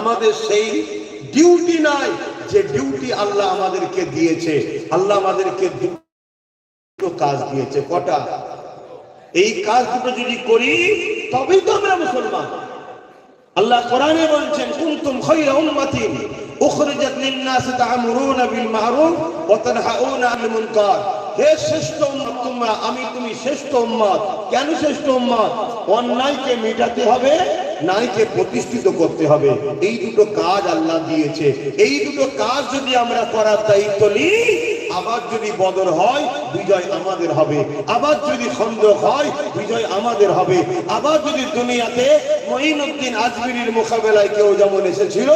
আমাদের সেই ডিউটি নাই যে ডিউটি আল্লাহ আমাদেরকে দিয়েছে। আল্লাহ আমাদেরকে দুটো কাজ দিয়েছে। কটা? এই কাজ দুটো যদি করি, তবেই তো আমরা মুসলমান। আল্লাহ কোরআনে বলছেন, কুনতুম খায়রা উম্মাতিন উখরিজাত লিন-নাস তা'মুরুনা বিল মা'রুফ ওয়া তানহাউনা আনিল মুনকার। হে শ্রেষ্ঠ উম্মত, তোমরা, আমি তুমি শ্রেষ্ঠ উম্মত। কেন শ্রেষ্ঠ উম্মত? অন্যায়কে মেটাতে হবে ন্যায়কে প্রতিষ্ঠিত করতে হবে। এই দুটো কাজ আল্লাহ দিয়েছে। এই দুটো কাজ যদি আমরা করার দায়িত্ব নিই, আবার যদি বদর হয়, বিজয় আমাদের হবে। আবার যদি খন্দক হয়, বিজয় আমাদের হবে। আবার যদি দুনিয়াতে মঈনুদ্দিন আজমিরির মোকাবেলায় কেউ যেমন এসেছিল,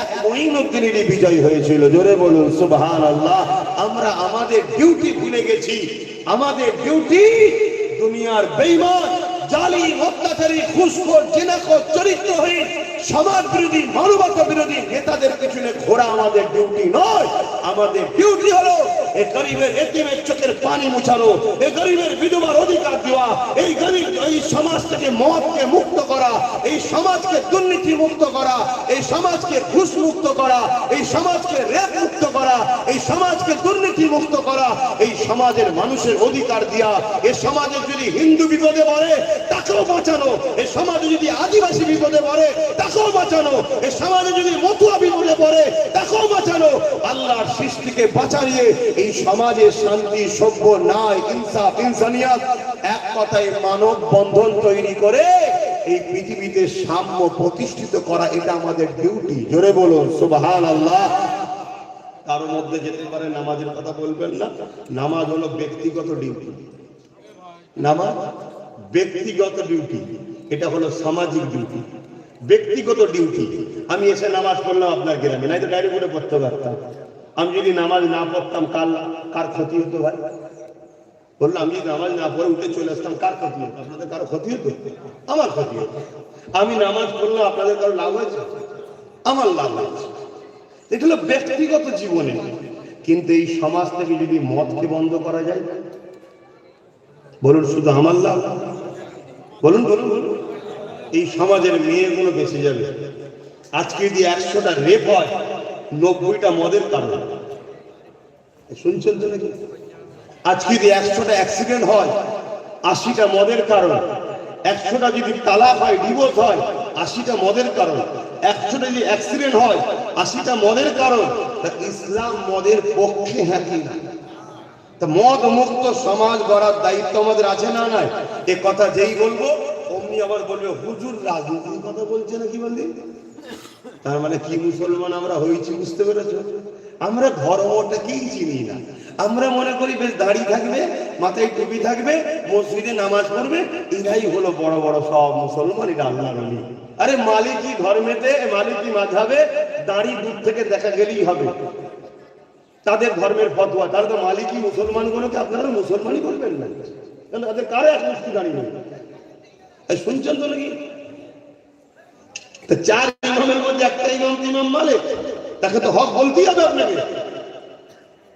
এক মঈনুদ্দিনেরই বিজয় হয়েছিল। জোরে বলুন সুবহান আল্লাহ আমরা আমাদের ডিউটি ভুলে গেছি। আমাদের ডিউটি দুনিয়ার বেইমান জালি, অত্যাচারী ঘুষখোর জেনাখোর, চরিত্রহীন সমাজ বিরোধী মানবতা বিরোধী নেতাদের পিছনে ঘোরা আমাদের ডিউটি নয়। আমাদের ডিউটি হলো এই গরিবের এতিমের চোখের পানি মুছানো এই গরিবের বিধবার অধিকার দেওয়া, এই গরিব, এই সমাজ থেকে মদকে মুক্ত করা, এই সমাজকে দুর্নীতি মুক্ত করা, এই সমাজকে ঘুষ মুক্ত করা, এই সমাজকে রেপ মুক্ত করা, এই সমাজকে দুর্নীতি মুক্ত করা, এই সমাজের মানুষের অধিকার দেওয়া এই সমাজে যদি হিন্দু বিপদে পড়ে, তাকেও বাঁচানো, এই সমাজে যদি আদিবাসী বিপদে পড়ে, তাকেও বাঁচানো, এই সমাজে যদি মতুয়া বিপদে পড়ে, তাকেও বাঁচানো, আল্লাহর সৃষ্টিকে বাঁচাইয়ে এই সমাজে শান্তি, সভ্য নাই ইনসাফ, ইনসানিয়াত, এক কথায় মানব বন্ধন তৈরি করে এই পৃথিবীতে সাম্য প্রতিষ্ঠিত করা, এটা আমাদের ডিউটি জোরে বলুন সুবহান আল্লাহ কারও মধ্যে যেতে পারে নামাজের কথা বলবেন না। নামাজ হলো ব্যক্তিগত ডিউটি। নামাজ ব্যক্তিগত ডিউটি। এটা হলো সামাজিক ডিউটি। ব্যক্তিগত ডিউটি। আমি এসে নামাজ পড়লাম আপনার গ্রামে নাই তো ডায়েরি করে পড়তে পারতাম। আমি যদি নামাজ না পড়তাম, কার কার ক্ষতি হতো ভাই? বললাম, আমি যদি নামাজ না পড়ে উঠে চলে আসতাম, কার ক্ষতি হতো? আপনাদের কারও ক্ষতি হতো? আমার ক্ষতি হতো। আমি নামাজ পড়লাম, আপনাদের কারও লাভ হয়েছে? আমার লাভ হয়েছে। এটা হলো ব্যক্তিগত জীবনে। কিন্তু এই সমাজ থেকে যদি মদকে বন্ধ করা যায়, বলুন শুধু আমার লাভ? বলুন বলুন বলুন। এই সমাজের মেয়েগুলো বেঁচে যাবে। আজকে যদি একশোটা রেপ হয়, নব্বইটা মদের কারণ। শুনছেন তো নাকি? আজকে যদি একশোটা অ্যাক্সিডেন্ট হয়, আশিটা মদের কারণ। একশোটা যদি তালাক হয়, ডিভোর্স হয়, আশিটা মদের কারণ। একশোটা যদি অ্যাক্সিডেন্ট হয় আশিটা মদের কারণ? ইসলাম মদের পক্ষে হ্যাঁ না? মদ মুক্ত সমাজ গড়ার দায়িত্ব আমাদের আছে না নাই? এ কথা যেই বলব, অমনি আবার বলবে, হুজুর, রাজনীতির কথা বলছে না কি বললি? তার মানে কি মুসলমান আমরা হয়েছি বুঝতে পেরেছ? আমরা ধর্মটাকেই চিনি না। আমরা মনে করি বেশ দাড়ি থাকবে, মাথায় টুপি থাকবে, মসজিদে নামাজ পড়বে এরাই হলো বড় বড় সব মুসলমান এটা আল্লাহ নবী আরে মালিকি ধর্মেতে মালিকি মাঝাবে, দাড়ি দূর থেকে দেখা গেলেই হবে। তাদের ধর্মের ফতোয়া তাহলে তো মালিকি মুসলমানগুলোকে আপনারা মুসলমানই করবেন না। তাহলে তাদের কারও এক মুষ্টি দাঁড়িয়ে নেই? শুনছেন তো নাকি? চার ইমামের মধ্যে একটা ইমাম ইমাম মালিক, তাকে তো হক বলতেই হবে আপনাকে।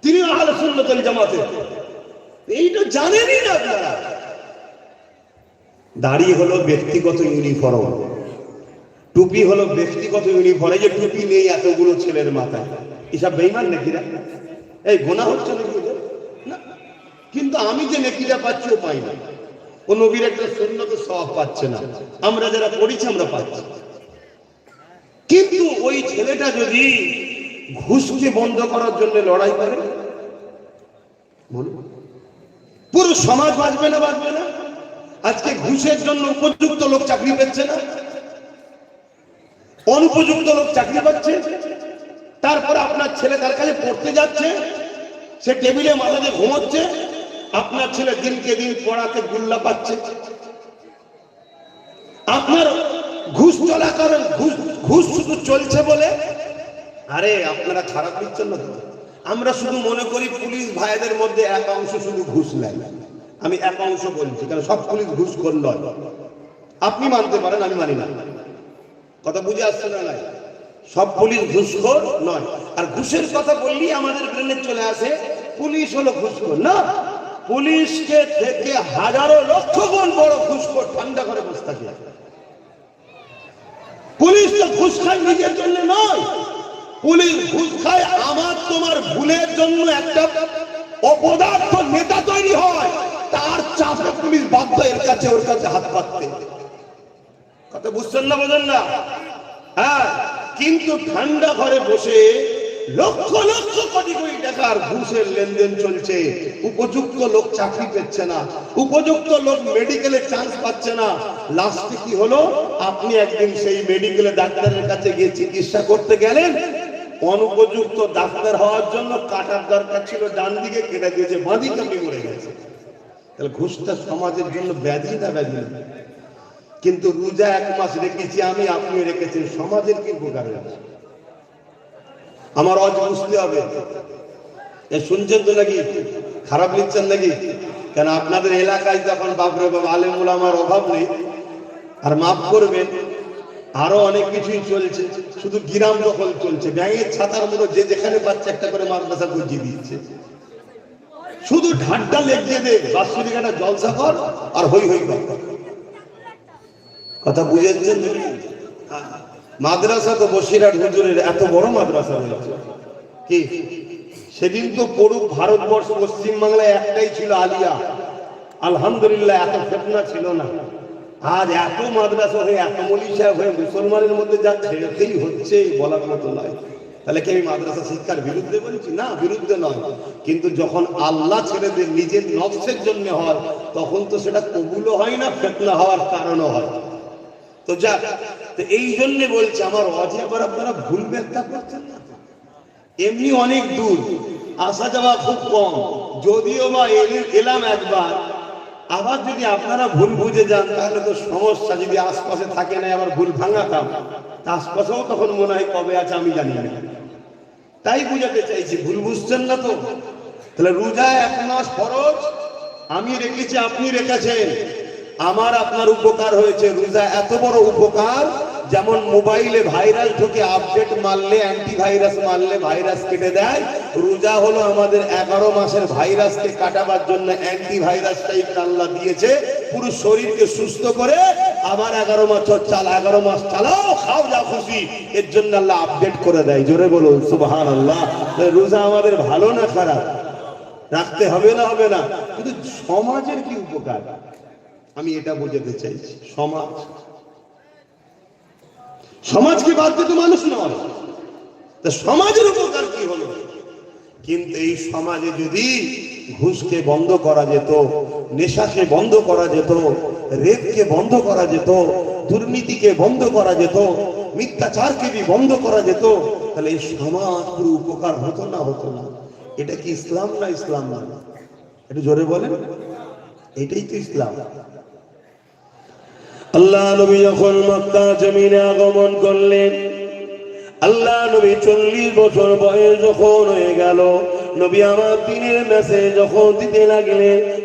তিনি আহলে সুন্নতুল জামাতে। এইটা জানেনই না আপনারা। দাড়ি হলো ব্যক্তিগত ইউনিফর্ম। টুপি হলো ব্যক্তিগত ইউনিফর্ম। এই যে টুপি নেই এতগুলো ছেলের মাথায়। এসব বেইমান নাকি রা? এই গোনা হচ্ছে নাকি? না। কিন্তু আমি যে নেকিটা পাচ্ছি, ও পাই না। ও নবীর একটা সুন্নত সব পাচ্ছে না। আমরা যারা পড়িছি, আমরা পাচ্ছি। কিন্তু ওই ছেলেটা যদি ঘুষকে বন্ধ করার জন্য লড়াই করে? পুরো সমাজ বাঁচবে না বাঁচবে না? আজকে ঘুষের জন্য উপযুক্ত লোক চাকরি পাচ্ছে না? অনুপযুক্ত লোক চাকরি পাচ্ছে? তারপরে আপনার ছেলে তার কাছে পড়তে যাচ্ছে? সে টেবিলে মাথা দিয়ে ঘুমোচ্ছে? আপনার ছেলে দিনকে দিন পড়াতে গুল্লা পাচ্ছে? আপনার ঘুষ চলা করেন ঘুষ ঘুষ শুধু চলছে বলে আরে, আপনারা খারাপ দিচ্ছেন না আমরা শুধু মনে করি পুলিশ ভাইদের মধ্যে এক অংশ শুধু ঘুষ নেয়। আমি এক অংশ বলছি, কারণ সব পুলিশ ঘুষ নয়। আপনি মানতে পারেন, আমি মানি না। কথা বুঝে আসছে না নাই? সব পুলিশ ঘুষখোর নয়। আর ঘুষের কথা বললেই আমাদের ব্রেনে চলে আসে, পুলিশ হলো ঘুষখোর। না, পুলিশকে থেকে হাজারো লক্ষ গুণ বড় ঘুষখোর ঠান্ডা করে বসে থাকে। পুলিশ তো ঘুষ খায় নিজের জন্য নয়। পুলিশ ঘুষ খায়, আমার তোমার ভুলের জন্য একটা অপদার্থ নেতা তৈরি হয়। তার চাপে পুলিশ বাধ্য এর কাছে, ওর কাছে হাত পাততে। কথা বুঝছেন না, বোঝেন না? হ্যাঁ কিন্তু ঠান্ডা ঘরে বসে লক্ষ লক্ষ কোটি কোটি টাকার ঘুষের লেনদেন চলছে। উপযুক্ত লোক চাকরি পেচ্ছে না। উপযুক্ত লোক মেডিকেলে চান্স পাচ্ছে না। লাস্টে কি হলো? আপনি একদিন সেই মেডিকেলে ডাক্তারের কাছে গিয়ে চিকিৎসা করতে গেলেন অনুপযুক্ত ডাক্তার হওয়ার জন্য কাটার দরকার ছিল, ডান দিকে কেটে দিয়েছে বাঁদিক আপনি মরে গেছে তাহলে ঘুষটা সমাজের জন্য ব্যাধি না ব্যাধি কিন্তু রোজা এক মাস রেখেছি আমি, আপনি রেখেছেন, সমাজের কি উপকার হয়েছে? আমার অজ বুঝতে হবে। এ শুনছেন তো নাকি? খারাপ লিখছেন নাকি? কেন আপনাদের এলাকায় যখন বাপরে বাবা আলেমুল আমার অভাব নেই, আর মাফ করবেন আরও অনেক কিছুই চলছে। শুধু গিরাম দখল চলছে। ব্যাঙের ছাতার মতো যে যেখানে পাচ্ছে একটা করে মাদ্রাসা গুজিয়ে দিচ্ছে। শুধু ঢাড্ডা লেগিয়ে দে, বাৎসরিকাটা জলসা কর আর হই হই কর কথা বুঝেছেন মাদ্রাসা তো বসিরহাট হুজুরের এত বড় মাদ্রাসা হয়েছে। কি? সেদিন তো পড়ুক ভারতবর্ষ, পশ্চিমবাংলায় একটাই ছিল আলিয়া। আলহামদুলিল্লাহ, এত ফেতনা ছিল না। আজ এত মাদ্রাসা হয়ে, এত মলিশা হয়ে মুসলমানের মধ্যে যা ছেড়েতেই হচ্ছে বলার মতো নয়। তাহলে কি আমি মাদ্রাসা শিক্ষার বিরুদ্ধে বলছি? না, বিরুদ্ধে নয়। কিন্তু যখন আল্লাহ ছেলেদের নিজের নকশের জন্য হয় তখন তো সেটা কবুলও হয় না, ফেতনা হওয়ার কারণও হয়। তো যাক তো এই জন্য বলছে, আমার অজে আবার আপনারা ভুল ব্যাখ্যা করছেন না? এমনি অনেক দূর, আসা যাওয়া খুব কম। যদিও বা এলে- এলাম একবার আবার যদি আপনারা ভুল বুঝে যান, তাহলে তো সমস্যা। যদি আশপাশে থাকে না আবার ভুল ভাঙাতাম আশপাশেও তখন মনে হয় কবে আছে আমি জানি না। তাই বুঝাতে চাইছি, ভুল বুঝছেন না তো? তাহলে রোজা এক মাস ফরজ, আমি রেখেছি, আপনি রেখেছেন। আমার আপনার উপকার হয়েছে। রোজা এত বড় উপকার যেমন মোবাইলে ভাইরাস ঢুকে আপডেট মারলে অ্যান্টিভাইরাস মারলে ভাইরাস কেটে দেয়। রোজা হলো আমাদের এগারো মাসের ভাইরাসকে কাটাবার জন্য অ্যান্টিভাইরাস টাইপের আল্লাহ দিয়েছে। পুরো শরীরকে সুস্থ করে, আবার এগারো মাস চাল, এগারো মাস চালাও, খাও যা খুশি। এর জন্য আল্লাহ আপডেট করে দেয়। জোরে বলুন সুবহান আল্লাহ রোজা আমাদের ভালো না খারাপ? রাখতে হবে না হবে না? কিন্তু সমাজের কি উপকার? আমি এটা বোঝাতে চাইছি, সমাজ। সমাজকে বাদ তো মানুষ নয়। তা সমাজের উপকার কি হলো? কিন্তু এই সমাজে যদি ঘুষকে বন্ধ করা যেত, নেশাকে বন্ধ করা যেত, রেপকে বন্ধ করা যেত, দুর্নীতিকে বন্ধ করা যেত, মিথ্যাচারকে বি বন্ধ করা যেত, তাহলে এই সমাজ পুরো উপকার হতো না হতো না। এটা কি ইসলাম না ইসলাম না একটু জোরে বলেন। এটাই তো ইসলাম। আল্লাহ নবী যখন মক্কা জমিনে আগমন করলেন, আল্লাহ নবী চল্লিশ বছর বয়স যখন হয়ে গেল, নবী আমার দিনের মেসেজ যখন দিতে লাগলেন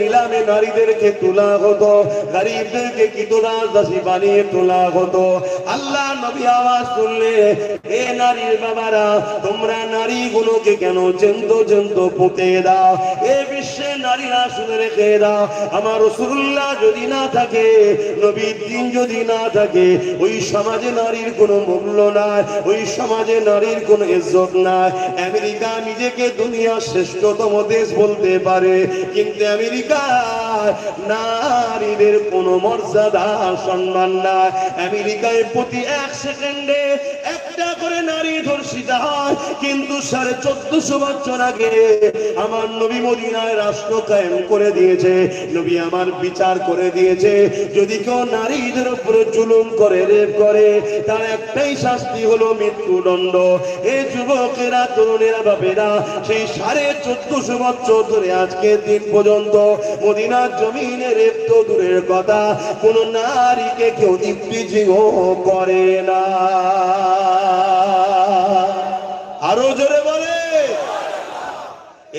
নিলামে নারীদেরকে তোলা হতো, গরিবদেরকে কি তোলা, দাসী বানিয়ে তোলা হতো। আল্লাহ নবী আওয়াজ তুললে, এ নারীর বাবারা, তোমরা নারীগুলোকে কেন জেন্ত জেন্ত পুঁতে দাও? এ বিশ্বে নারীরা শুনে রেখে দাও। আমার রসুল্লাহ যদি না থাকে, নবীর দিন যদি না থাকে, ওই সমাজে নারীর কোনো মূল্য নাই, ওই সমাজে নারীর কোনো ইজ্জত নাই। আমেরিকা নিজেকে দুনিয়ার শ্রেষ্ঠতম দেশ বলতে পারে, কিন্তু আমেরিকা নারীদের কোনো মর্যাদা সম্মান নাই। আমেরিকায় প্রতি এক সেকেন্ডে একটা করে নারী ধর্ষিত হয়। কিন্তু সাড়ে চোদ্দশো বছর আগে আমার নবী মদিনায় রাষ্ট্র কায়েম করে দিয়েছে। নবী আমার বিচার করে দিয়েছে। যদি কেউ নারীদের উপরে করে, রেপ করে, তার একটাই শাস্তি হলো মৃত্যুদণ্ড। এই যুবকেরা, তরুণেরা, বাপেরা, সেই সাড়ে চোদ্দশো বছর ধরে আজকের দিন পর্যন্ত মদিনার জমিনে রেপ তো দূরের কথা। কোন নারীকে কেউ ইফতিজিও করে না। আরও জোরে বলে।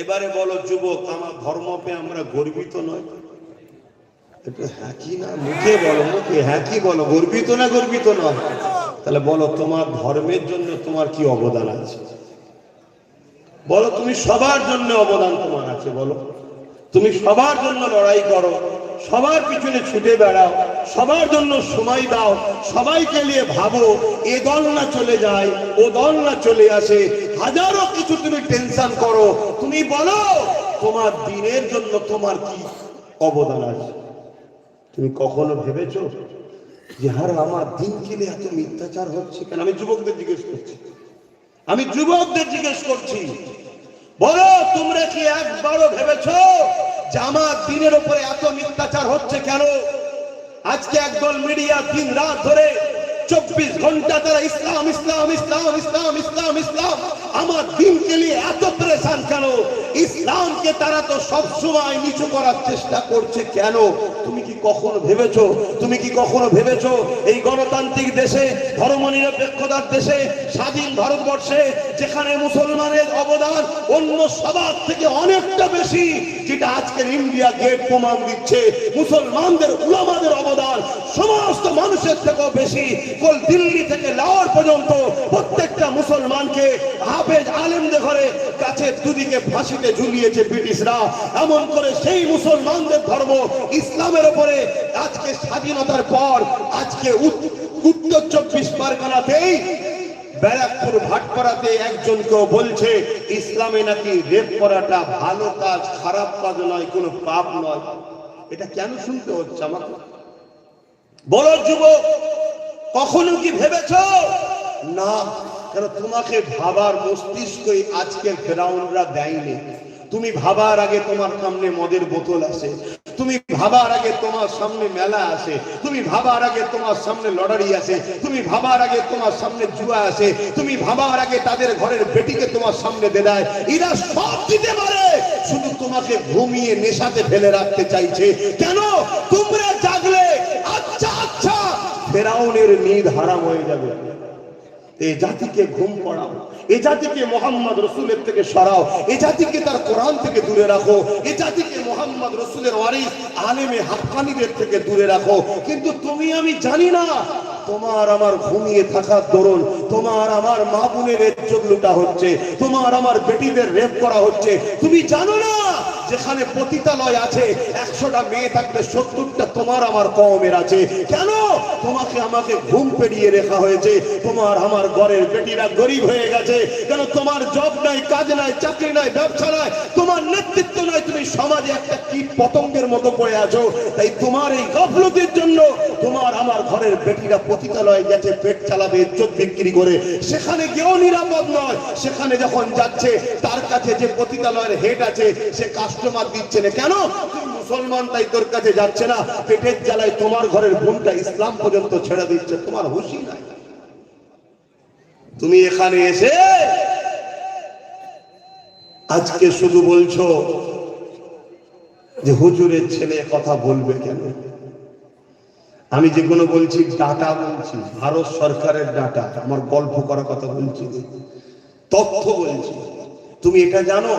এবারে বলো, যুবক, আমার ধর্ম পেয়ে আমরা গর্বিত নয় একটু হ্যাঁ না? মুখে বলো, মুখে হ্যাঁ কি বলো, গর্বিত না গর্বিত নয়? তাহলে বলো, তোমার ধর্মের জন্য তোমার কি অবদান আছে? বলো, তুমি সবার জন্য অবদান তোমার আছে, বলো। তুমি সবার জন্য লড়াই করো, সবার পিছনে ছুটে বেড়াও, সবার জন্য সময় দাও, সবাইকে নিয়ে ভাবো, এ দল না চলে যায়, ও দল না চলে আসে হাজারো কিছু তুমি টেনশন করো। তুমি বলো, তোমার দিনের জন্য তোমার কি অবদান আছে? তুমি কখনো ভেবেছো যে, হার, আমার দিন কিনে এত মিথ্যাচার হচ্ছে কেন? আমি যুবকদের জিজ্ঞেস করছি। আমি যুবকদের জিজ্ঞেস করছি, বলো, তোমরা কি একবারও ভেবেছো যে, আমার দিনের উপরে এত মিথ্যাচার হচ্ছে কেন? আজকে একদল মিডিয়া দিন রাত ধরে চব্বিশ ঘণ্টা তারা ইসলাম ইসলাম ইসলাম ইসলাম ইসলাম ইসলাম আমার দিনকে নিয়ে এত পরেশান কেন? ইসলামকে তারা তো সব সময় নিচু করার চেষ্টা করছে। কেন? তুমি কি কখনো ভেবেছো? তুমি কি কখনো ভেবেছো এই গণতান্ত্রিক দেশে ধর্মনিরপেক্ষতার দেশে, স্বাধীন ভারতবর্ষে, যেখানে মুসলমানের অবদান অন্য সবার থেকে অনেকটা বেশি, যেটা আজকের ইন্ডিয়া গেট প্রমাণ দিচ্ছে? মুসলমানদের, উলামাদের অবদান সমস্ত মানুষের থেকেও বেশি। কল দিল্লি থেকে লাহোর পর্যন্ত প্রত্যেকটা মুসলমানকে হাফেজ আলেমদের ঘরে কাছে দুদিকে ফাঁসিতে ঝুলিয়েছে ব্রিটিশরা। এমন করে সেই মুসলমানদের ধর্ম ইসলামের উপরে আজকে স্বাধীনতার পর, আজকে উত্তর চব্বিশ পরগনাতেই, ব্যারাকপুর ভাটপাড়াতে একজন কেউ বলছে, ইসলামে নাকি রেপ করাটা ভালো কাজ, খারাপ কাজ নয়, কোনো পাপ নয়। এটা কেন শুনতে হচ্ছে আমাকে? বলো যুবক, কখনো কি ভেবেছ? না। কেন তোমাকে ভাবার মস্তিষ্কই আজকের ফেরাউনরা দেয়নি? তুমি ভাবার আগে তোমার সামনে মদের বোতল আসে। তুমি ভাবার আগে তোমার সামনে মেলা আসে। তুমি ভাবার আগে তোমার সামনে লটারি আসে। তুমি ভাবার আগে তোমার সামনে জুয়া আসে। তুমি ভাবার আগে তাদের ঘরের বেটিকে তোমার সামনে দেয় এরা সব দিতে পারে। শুধু তোমাকে ঘুমিয়ে নেশাতে ফেলে রাখতে চাইছে। কেন? তোমরা জাগলে। আচ্ছা আচ্ছা। ফেরাউনের নিদ হারাম হয়ে যাবে। এই জাতিকে ঘুম পড়াও। এ জাতিকে মোহাম্মদ রসুলের থেকে সরাও। এ জাতিকে তার কোরআন থেকে দূরে রাখো। এ জাতিকে মোহাম্মদ রসুলের ওয়ারিস আলেমে হাক্কানিদের থেকে দূরে রাখো। কিন্তু তুমি, আমি জানি না, তোমার আমার ঘুমিয়ে থাকার দরুন, তোমার আমার মা বোনের লুটা হচ্ছে, তোমার আমার বেটিদের রেপ করা হচ্ছে। তুমি জানো না যেখানে পতিতালয় আছে, একশোটা মেয়ে থাকলে সত্তরটা তোমার আমার কমের আছে। কেন? তোমাকে আমাকে ঘুম পেরিয়ে রেখা হয়েছে। তোমার আমার ঘরের বেটিরা গরিব হয়ে গেছে। কেন? তোমার জব নাই, কাজ নাই, চাকরি নাই, ব্যবসা নাই। তোমার নেতৃত্ব নাই, তুমি সমাজে একটা কীট পতঙ্গের মতো পড়ে আছো? তাই তোমার এই গফলতির জন্য তোমার আমার ঘরের বেটিরা পতিতালয়ে গেছে, পেট চালাবে ইজ্জত বিক্রি করে। সেখানে কেউ নিরাপদ নয়। সেখানে যখন যাচ্ছে, তার কাছে যে পতিতালয়ের হেড আছে, সে কাস্টমার দিচ্ছে না। কেন? মুসলমান তাই তোর কাছে যাচ্ছে না। পেটের জ্বালায় তোমার ঘরের বোনটা ইসলাম পর্যন্ত ছেড়ে দিচ্ছে। তোমার হুশি নাই। তুমি এখানে এসে আজকে শুধু বলছো যে হুজুরের ছেলে কথা বলবে কেন? আমি যেগুলো বলছি ডাটা বলছি, ভারত সরকারের ডাটা, আমার গল্প করার কথা বলছি। তথ্য বলছি। তুমি এটা জানো?